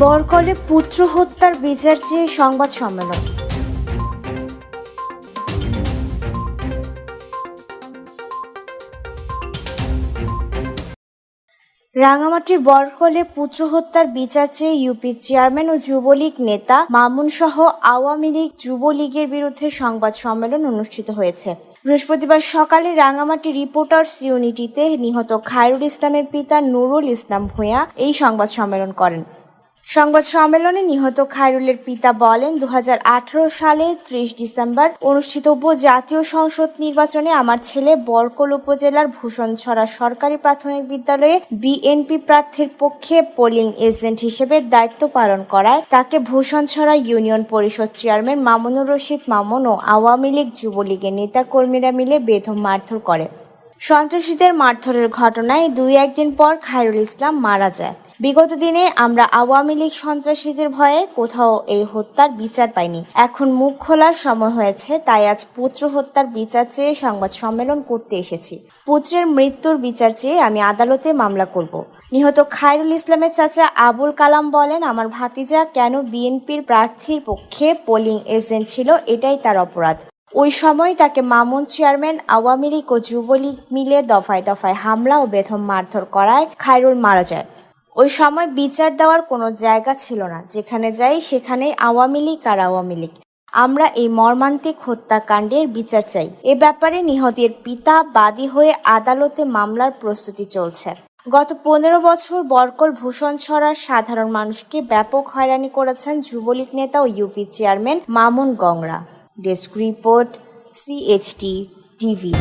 বরকলে পুত্র হত্যার বিচার চেয়ে সংবাদ সম্মেলন। রাঙামাটির বরকলে পুত্র হত্যার বিচার চেয়ে ইউপি চেয়ারম্যান ও যুবলীগ নেতা মামুন সহ আওয়ামী লীগ যুবলীগের বিরুদ্ধে সংবাদ সম্মেলন অনুষ্ঠিত হয়েছে। বৃহস্পতিবার সকালে রাঙামাটি রিপোর্টার্স ইউনিটিতে নিহত খায়রুল ইসলামের পিতা নুরুল ইসলাম ভূঁইয়া এই সংবাদ সম্মেলন করেন। সংবাদ সম্মেলনে নিহত খায়রুলের পিতা বলেন দু সালে ত্রিশ ডিসেম্বর অনুষ্ঠিতব্য জাতীয় সংসদ নির্বাচনে আমার ছেলে বরকল উপজেলার ভূষণছড়া সরকারি প্রাথমিক বিদ্যালয়ে বিএনপি প্রার্থীর পক্ষে পোলিং এজেন্ট হিসেবে দায়িত্ব পালন করায়। তাকে ভূষণছড়া ইউনিয়ন পরিষদ চেয়ারম্যান মামুনুর রশিদ মামুন ও আওয়ামী লীগ যুবলীগের নেতা কর্মীরা মিলে বেধম মারধর করে। সন্ত্রাসীদের মারধরের ঘটনায় দুই একদিন পর খায়রুল ইসলাম মারা যায়। বিগত দিনে আমরা আওয়ামী লীগ সন্ত্রাসীদের ভয়ে কোথাও এই হত্যার বিচার পাইনি। এখন মুখ খোলার সময় হয়েছে, তাই আজ পুত্র হত্যার বিচার চেয়ে সংবাদ সম্মেলন করতে এসেছি। পুত্রের মৃত্যুর বিচার চেয়ে আমি আদালতে মামলা করব। নিহত খায়রুল ইসলামের চাচা আবুল কালাম বলেন, আমার ভাতিজা কেন বিএনপির প্রার্থীর পক্ষে পোলিং এজেন্ট ছিল, এটাই তার অপরাধ। ওই সময় তাকে মামুন চেয়ারম্যান, আওয়ামী লীগ ও যুবলীগ মিলে দফায় দফায় হামলা ও বেথম মারধর করায় খায়রুল মারা যায়। ওই সময় বিচার দেওয়ার কোনো জায়গা ছিল না। যেখানে যাই, সেখানেই আওয়ামী লীগ আর আওয়ামী লীগ। আমরা এই মর্মান্তিক হত্যাকাণ্ডের বিচার চাই। এ ব্যাপারে নিহতের পিতা বাদী হয়ে আদালতে মামলার প্রস্তুতি চলছে। গত পনেরো বছর বরকল ভূষণ ছড়ার সাধারণ মানুষকে ব্যাপক হয়রানি করেছেন যুবলীগ নেতা ও UP chairman Mamun গংরা। Desk report C H T TV